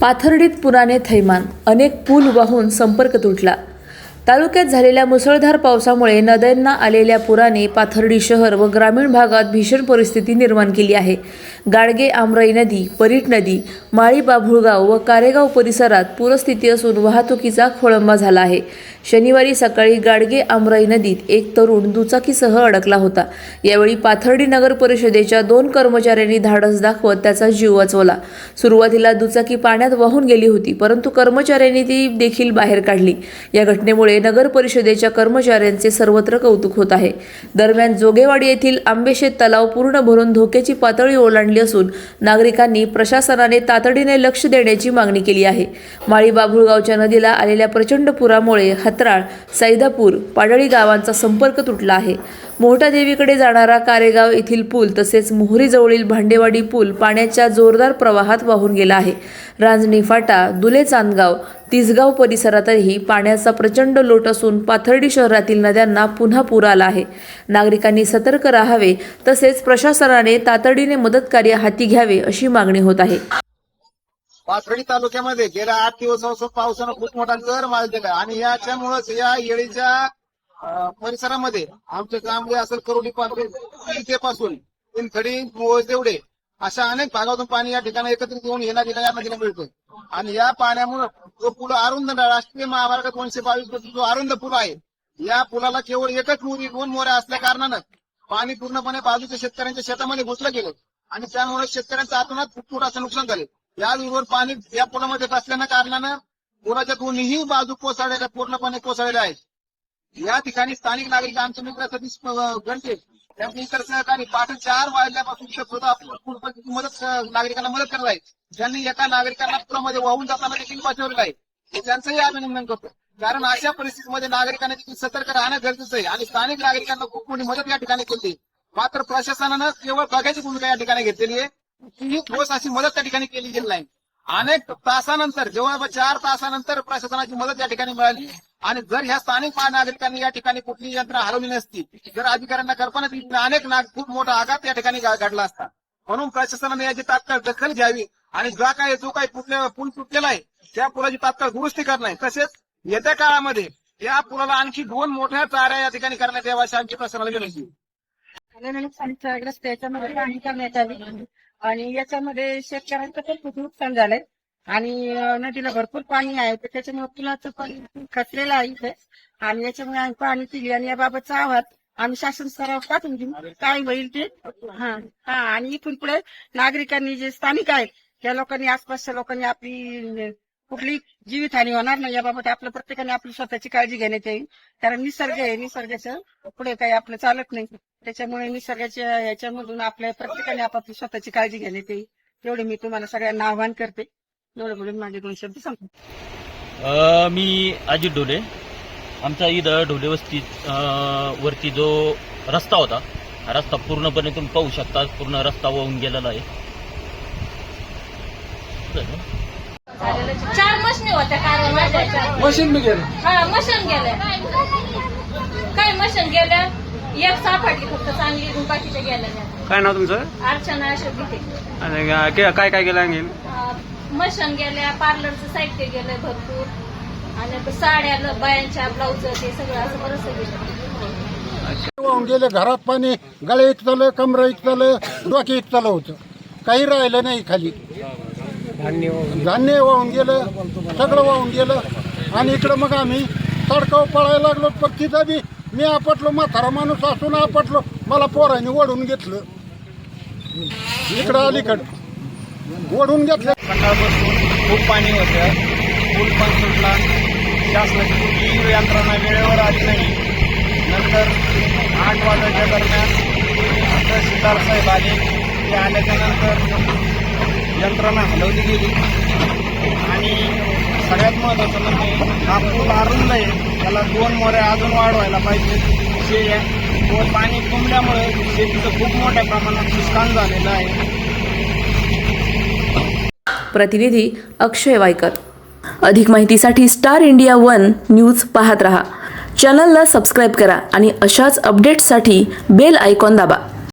पाथर्डीत पुराने थैमान. अनेक पूल वाहून संपर्क तुटला. तालुक्यात झालेल्या मुसळधार पावसामुळे नद्यांना आलेल्या पुराने पाथर्डी शहर व ग्रामीण भागात भीषण परिस्थिती निर्माण केली आहे. गाडगे आमराई नदी परीट नदी माळी बाभुळगाव व कारेगाव परिसरात पूरस्थिती असून वाहतुकीचा खोळंबा झाला आहे. शनिवारी सकाळी गाडगे आमराई नदीत एक तरुण दुचाकीसह अडकला होता. यावेळी पाथर्डी नगर परिषदेच्या दोन कर्मचाऱ्यांनी धाडस दाखवत त्याचा जीव वाचवला. सुरुवातीला दुचाकी पाण्यात वाहून गेली होती परंतु कर्मचाऱ्यांनी ती देखील बाहेर काढली. या घटनेमुळे नगर परिषदेच्या कर्मचाऱ्यांचे सर्वत्र कौतुक होत आहे. दरम्यान जोगेवाडी येथील आंबेशेत तलाव पूर्ण भरून धोक्याची पातळी ओलांडली असून नागरिकांनी प्रशासनाने तातडीने लक्ष देण्याची मागणी केली आहे. माळी बाभुळगावच्या नदीला आलेल्या प्रचंड पुरामुळे अंतराळ सैदापूर पाडळी गावांचा संपर्क तुटला आहे. मोहटा देवीकडे जाणारा कारेगाव येथील पूल तसेच मोहरीजवळील भांडेवाडी पूल पाण्याच्या जोरदार प्रवाहात वाहून गेला आहे. रांजणी फाटा दुले चांदगाव तिसगाव परिसरातही पाण्याचा प्रचंड लोट असून पाथर्डी शहरातील नद्यांना पुन्हा पूर आला आहे. नागरिकांनी सतर्क राहावे तसेच प्रशासनाने तातडीने मदतकार्य हाती घ्यावे अशी मागणी होत आहे. पाथर्डी तालुक्यामध्ये गेल्या आठ दिवसापासून पावसानं खूप मोठा जर वाजलेला आणि याच्यामुळेच या येळीच्या परिसरामध्ये आमचे काम जे असेल करोडी पासून खडी देवडे अशा अनेक भागातून पाणी या ठिकाणी एकत्रित येऊन येणार ठिकाणी या नदीला मिळतो आणि या पाण्यामुळे जो पूल अरुंद राष्ट्रीय महामार्ग दोनशे बावीस जो अरुंद पूल आहे या पुलाला केवळ एकच मोरी दोन मोऱ्या असल्या कारणानं पाणी पूर्णपणे बाजूच्या शेतकऱ्यांच्या शेतामध्ये घुसलं गेलं. आणि त्यामुळे शेतकऱ्यांचं आतोनात खूप मोठं नुकसान झालं. या याचबरोबर पाणी या पुलामध्ये असल्यानं कारणानं पुराच्या दोन्ही बाजू कोसळलेल्या पूर्णपणे कोसळलेल्या आहेत. या ठिकाणी स्थानिक नागरिक आमचे मित्र सतीश गणते घंटे त्यांनी इतर सहकारी चार वाजल्यापासून इथं मदत नागरिकांना मदत करत आहे ज्यांनी एका नागरिकांना पुरामध्ये वाहून जाताना देखील वाचवलेलं आहे. त्यांचंही अभिनंदन करतो कारण अशा परिस्थितीमध्ये नागरिकांना देखील सतर्क राहणं गरजेचं आहे आणि स्थानिक नागरिकांना खूप मोठी मदत या ठिकाणी केली मात्र प्रशासनानं केवळ बघायची भूमिका या ठिकाणी घेतलेली आहे. ही ठोस अशी मदत त्या ठिकाणी केली गेली नाही. अनेक तासानंतर जवळपास चार तासानंतर प्रशासनाची मदत या ठिकाणी मिळाली. आणि जर ह्या स्थानिक नागरिकांनी या ठिकाणी कुठली यंत्रणा हलवली नसती जर अधिकाऱ्यांना कल्पना दिली अनेक नाग खूप मोठा आघात या ठिकाणी घडला असता. म्हणून प्रशासनाने याची तात्काळ दखल घ्यावी आणि ज्या काय जो काही कुठल्या पूल तुटलेला आहे त्या पुलाची तात्काळ दुरुस्ती करणं. तसेच येत्या काळामध्ये या पुलाला आणखी दोन मोठ्या चाऱ्या या ठिकाणी करण्यात याव्या अशी आमची प्रशासनाला विनंती आहे. करण्यात आली. आणि याच्यामध्ये शेतकऱ्यांचं पण खूप नुकसान झालंय. आणि नदीला भरपूर पाणी आहे तर त्याच्यामुळे पुलाचं पण खचलेलं आहे इथे. आणि याच्यामुळे आम्ही पाणी पिली आणि याबाबतचा आवाज आम्ही शासन स्तरावर पाठवून घेऊ काय होईल ते? हा हा आणि इथून पुढे नागरिकांनी जे स्थानिक आहेत त्या लोकांनी आसपासच्या लोकांनी आपली कुठली जीवितहानी होणार नाही याबाबत आपलं प्रत्येकाने आपली स्वतःची काळजी घेण्यात येईल. कारण निसर्ग आहे निसर्गाचं पुढे काही आपलं चालत नाही. त्याच्यामुळे निसर्गाच्या याच्यामधून आपल्या प्रत्येकाने आपापली स्वतःची काळजी घेण्यात येईल तेवढे मी तुम्हाला सगळ्यांना आव्हान करते. एवढं बोलून माझे दोन शब्द सांगतो अ, मी अजित ढोले. आमचा इथं ढोले वस्ती अ, वरती जो रस्ता होता हा रस्ता पूर्णपणे तुम्ही पाहू शकता पूर्ण रस्ता वाहून गेलेला आहे. चार मशनी होत्या कार माझ्या मशीन गेलं. हा मशीन गेल्या. काय मशीन गेल्या? एक सापडली फक्त चांगली बाकीच्या गेल्या नाही. काय नाव तुमचं? अर्चना आणि काय काय काय केलं आणखीन? मशीन गेल्या पार्लरचं साहित्य गेलंय भरपूर. आणि साड्या ल- बायांच्या ब्लाऊज ते सगळं असं बरंच गेलं. वाहून गेले घरात पाणी गळे इकतलं कमरं इकतलं डोके इकतलं होतं. काही राहिलं नाही खाली. धान्य वाहून गेलं. सगळं वाहून गेलं. आणि इकडं मग आम्ही तडकाव पळायला लागलो पण तिथं बी मी आपटलो म्हातारा माणूस असून आपटलो. मला पोरांनी ओढून घेतलं. इकडं अलीकडं. ओढून घेतलं. सकाळपासून खूप पाणी होतं. पूल पण सुटला. शासनाची कुठलीही यंत्रणा वेळेवर आली नाही. नंतर आठ वाजाच्या दरम्यान तहसीलदार साहेब आले. ते आल्याच्यानंतर यंत्रणा हलवली गेली. आणि सगळ्यात महत्त्वाचं म्हणजे हा पूल अरुंद आहे. त्याला दोन मोऱ्या अजून वाढवायला पाहिजे. जे व पाणी तुंबल्यामुळे शेतीचं खूप मोठ्या प्रमाणात नुकसान झालेलं आहे. प्रतिनिधी अक्षय वायकर. अधिक माहितीसाठी स्टार इंडिया वन न्यूज पाहत रहा. चॅनलला सबस्क्राईब करा आणि अशाच अपडेट्ससाठी बेल आयकॉन दाबा.